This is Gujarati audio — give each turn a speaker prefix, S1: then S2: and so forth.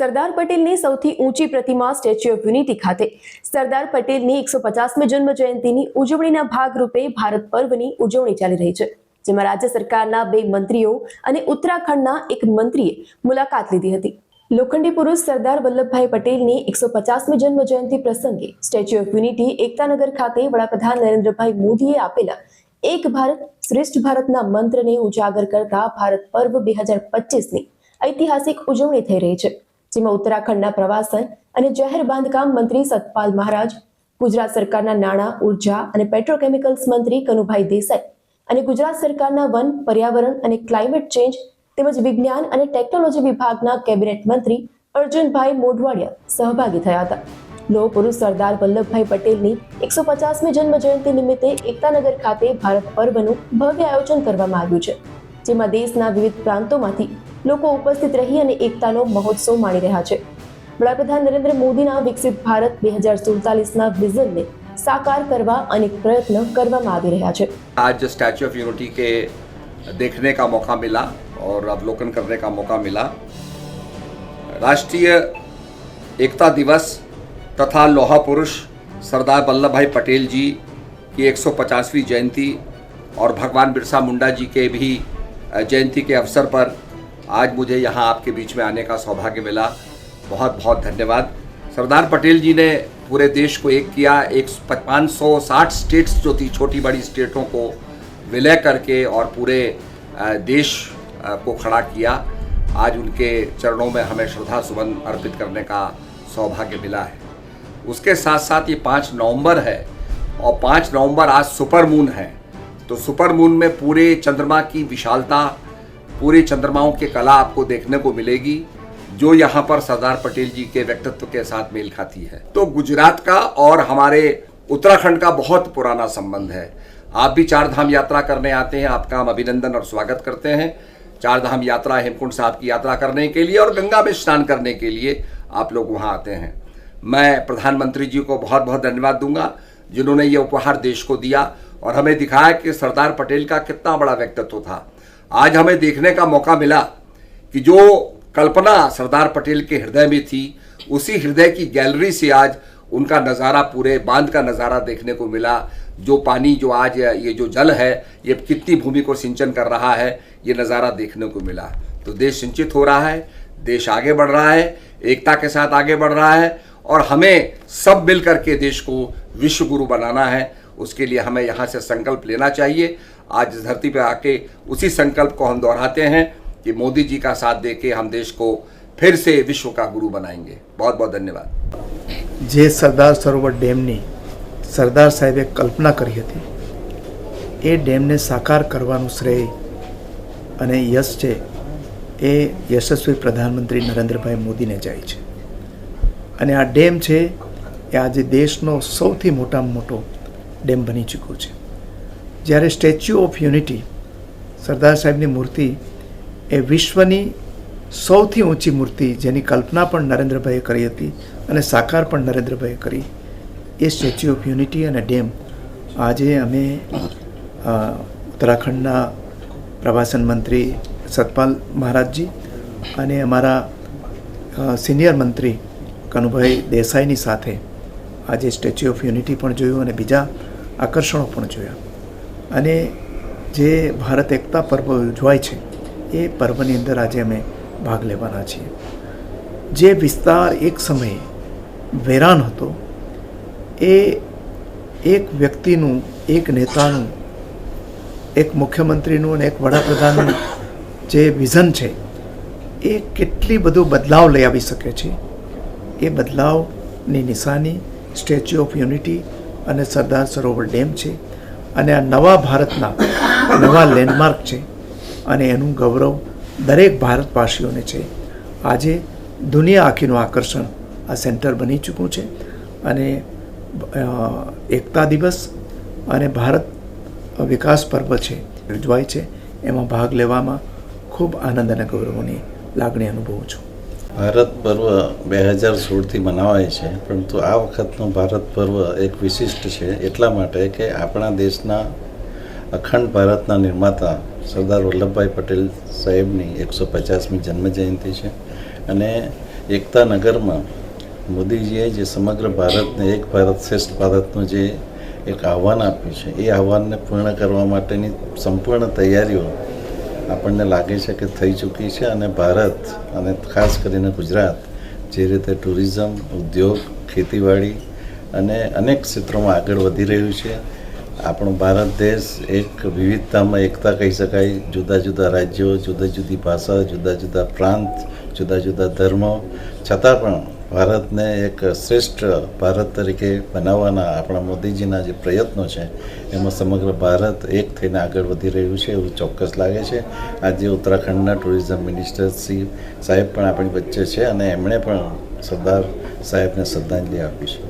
S1: સરદાર પટેલની સૌથી ઊંચી પ્રતિમા સ્ટેચ્યુ ઓફ યુનિટી ખાતે. સરદાર પટેલની એકસો પચાસમી જન્મ જયંતિની ઉજવણીના ભાગરૂપે ભારત પર્વની ઉજવણી ચાલી રહી છે, જેમાં રાજ્ય સરકારના બે મંત્રીઓ અને ઉત્તરાખંડના એક મંત્રીએ મુલાકાત લીધી હતી. લોખંડી પુરુષ સરદાર વલ્લભભાઈ પટેલની એકસો પચાસમી જન્મ જયંતિ પ્રસંગે સ્ટેચ્યુ ઓફ યુનિટી એકતાનગર ખાતે વડાપ્રધાન નરેન્દ્રભાઈ મોદીએ આપેલા એક ભારત શ્રેષ્ઠ ભારતના મંત્રને ઉજાગર કરતા ભારત પર્વ બે હજાર પચીસની ઐતિહાસિક ઉજવણી થઈ રહી છે. જેમાં ઉત્તરાખંડના પ્રવાસન અને જાહેર બાંધકામ મંત્રી સતપાલ મહારાજ, ગુજરાત સરકારના નાણાં, ઊર્જા અને પેટ્રોકેમિકલ્સ મંત્રી કનુભાઈ દેસાઈ અને ગુજરાત સરકારના વન, પર્યાવરણ અને ક્લાઇમેટ ચેન્જ તેમજ વિજ્ઞાન અને ટેકનોલોજી વિભાગના કેબિનેટ મંત્રી અર્જુનભાઈ મોઢવાડિયા સહભાગી થયા હતા. લોહ પુરુષ સરદાર વલ્લભભાઈ પટેલની એકસો પચાસમી જન્મ જયંતિ નિમિત્તે એકતાનગર ખાતે ભારત પર્વનું ભવ્ય આયોજન કરવામાં આવ્યું છે, જેમાં દેશના વિવિધ પ્રાંતોમાંથી લોકો ઉપસ્થિત રહી અને એકતાનો મહોત્સવ માણી રહ્યા છે વડાપ્રધાન નરેન્દ્ર મોદીના વિકસિત ભારત બે હજાર સુડતાલીસના વિઝનને સાકાર કરવા અનેક પ્રયત્ન કરવામાં આવી રહ્યા છે
S2: आज स्टैचू ऑफ यूनिटी के देखने का मौका मिला और अवलोकन करने का मौका मिला राष्ट्रीय एकता दिवस तथा लोहा पुरुष सरदार वल्लभ भाई पटेल जी की 150वीं जयंती और भगवान बिरसा मुंडा जी के भी अ, जयंती के अवसर पर आज मुझे यहाँ आपके बीच में आने का सौभाग्य मिला। बहुत बहुत धन्यवाद। सरदार पटेल जी ने पूरे देश को एक किया। एक पाँच सौ साठ स्टेट्स जो थी, छोटी बड़ी स्टेटों को विलय करके और पूरे देश को खड़ा किया। आज उनके चरणों में हमें श्रद्धा, सुमन अर्पित करने का सौभाग्य मिला है। उसके साथ साथ ये पाँच नवंबर है और पाँच नवंबर आज सुपर मून है। तो सुपर मून में पूरे चंद्रमा की विशालता पूरे चंद्रमाओं की कला आपको देखने को मिलेगी, जो यहाँ पर सरदार पटेल जी के व्यक्तित्व के साथ मेल खाती है। तो गुजरात का और हमारे उत्तराखंड का बहुत पुराना संबंध है। आप भी चार धाम यात्रा करने आते हैं, आपका हम अभिनंदन और स्वागत करते हैं। चार धाम यात्रा, हेमकुंड साहब की यात्रा करने के लिए और गंगा में स्नान करने के लिए आप लोग वहाँ आते हैं। मैं प्रधानमंत्री जी को बहुत बहुत धन्यवाद दूँगा, जिन्होंने ये उपहार देश को दिया और हमें दिखाया कि सरदार पटेल का कितना बड़ा व्यक्तित्व था। आज हमें देखने का मौका मिला कि जो कल्पना सरदार पटेल के हृदय में थी, उसी हृदय की गैलरी से आज उनका नज़ारा पूरे बाँध का नज़ारा देखने को मिला। जो पानी, जो आज ये जो जल है, ये कितनी भूमि को सिंचन कर रहा है, ये नज़ारा देखने को मिला। तो देश सिंचित हो रहा है, देश आगे बढ़ रहा है, एकता के साथ आगे बढ़ रहा है और हमें सब मिल करके देश को विश्व गुरु बनाना है। उसके लिए हमें यहाँ से संकल्प लेना चाहिए। आज इस धरती पर आके उसी संकल्प को हम दोहराते हैं कि मोदी जी का साथ दे के हम देश को फिर से विश्व का गुरु बनाएंगे बहुत बहुत धन्यवाद
S3: જે સરદાર સરોવર ડેમની સરદાર સાહેબે કલ્પના કરી હતી એ ડેમને સાકાર કરવાનું શ્રેય અને યશ છે એ યશસ્વી પ્રધાનમંત્રી નરેન્દ્રભાઈ મોદીને જાય છે અને આ ડેમ છે એ આજે દેશનો સૌથી મોટામાં મોટો ડેમ બની ચૂક્યો છે જ્યારે સ્ટેચ્યુ ઓફ યુનિટી સરદાર સાહેબની મૂર્તિ એ વિશ્વની સૌથી ઊંચી મૂર્તિ જેની કલ્પના પણ નરેન્દ્રભાઈએ કરી હતી અને સાકાર પણ નરેન્દ્રભાઈએ કરી, એ સ્ટેચ્યુ ઓફ યુનિટી અને ડેમ આજે અમે ઉત્તરાખંડના પ્રવાસન મંત્રી સતપાલ મહારાજજી અને અમારા સિનિયર મંત્રી કનુભાઈ દેસાઈની સાથે આજે સ્ટેચ્યુ ઓફ યુનિટી પણ જોયું અને બીજા આકર્ષણો પણ જોયા. અને જે ભારત એકતા પર્વ ઉજવાય છે, એ પર્વની અંદર આજે અમે ભાગ લેવાના છીએ. જે વિસ્તાર એક સમયે વેરાન હતો, એ એક વ્યક્તિનું, એક નેતાનું, એક મુખ્યમંત્રીનું અને એક વડાપ્રધાનનું જે વિઝન છે, એ કેટલી બધું બદલાવ લઈ આવી શકે છે? એ બદલાવની નિશાની સ્ટેચ્યુ ઓફ યુનિટી અને સરદાર સરોવર ડેમ છે. અને આ નવા ભારતના નવા લેન્ડમાર્ક છે અને એનું ગૌરવ દરેક ભારતવાસીઓને છે. આજે દુનિયા આખીનું આકર્ષણ આ સેન્ટર બની ચૂક્યું છે અને એકતા દિવસ અને ભારત વિકાસ પર્વ છે, ઉજવાય છે. એમાં ભાગ લેવામાં ખૂબ આનંદ અને ગૌરવની લાગણી અનુભવું છું.
S4: ભારત પર્વ બે હજાર સોળથી મનાવાય છે, પરંતુ આ વખતનું ભારત પર્વ એક વિશિષ્ટ છે, એટલા માટે કે આપણા દેશના અખંડ ભારતના નિર્માતા સરદાર વલ્લભભાઈ પટેલ સાહેબની એકસો પચાસમી જન્મજયંતિ છે અને એકતા નગરમાં મોદીજીએ જે સમગ્ર ભારતને, એક ભારત શ્રેષ્ઠ ભારતનું જે એક આહ્વાન આપ્યું છે, એ આહ્વાનને પૂર્ણ કરવા માટેની સંપૂર્ણ તૈયારીઓ આપણને લાગે છે કે થઈ ચૂકી છે અને ભારત અને ખાસ કરીને ગુજરાત જે રીતે ટુરિઝમ, ઉદ્યોગ, ખેતીવાડી અને અનેક ક્ષેત્રોમાં આગળ વધી રહ્યું છે. આપણો ભારત દેશ એક વિવિધતામાં એકતા કહી શકાય. જુદા જુદા રાજ્યો, જુદા જુદી ભાષા, જુદા જુદા પ્રાંત, જુદા જુદા ધર્મો. છતાં પણ ભારતને એક શ્રેષ્ઠ ભારત તરીકે બનાવવાના આપણા મોદીજીના જે પ્રયત્નો છે, એમાં સમગ્ર ભારત એક થઈને આગળ વધી રહ્યું છે એવું ચોક્કસ લાગે છે. આજે ઉત્તરાખંડના ટુરિઝમ મિનિસ્ટર શ્રી સાહેબ પણ આપણી વચ્ચે છે અને એમણે પણ સરદાર સાહેબને શ્રદ્ધાંજલિ આપી છે.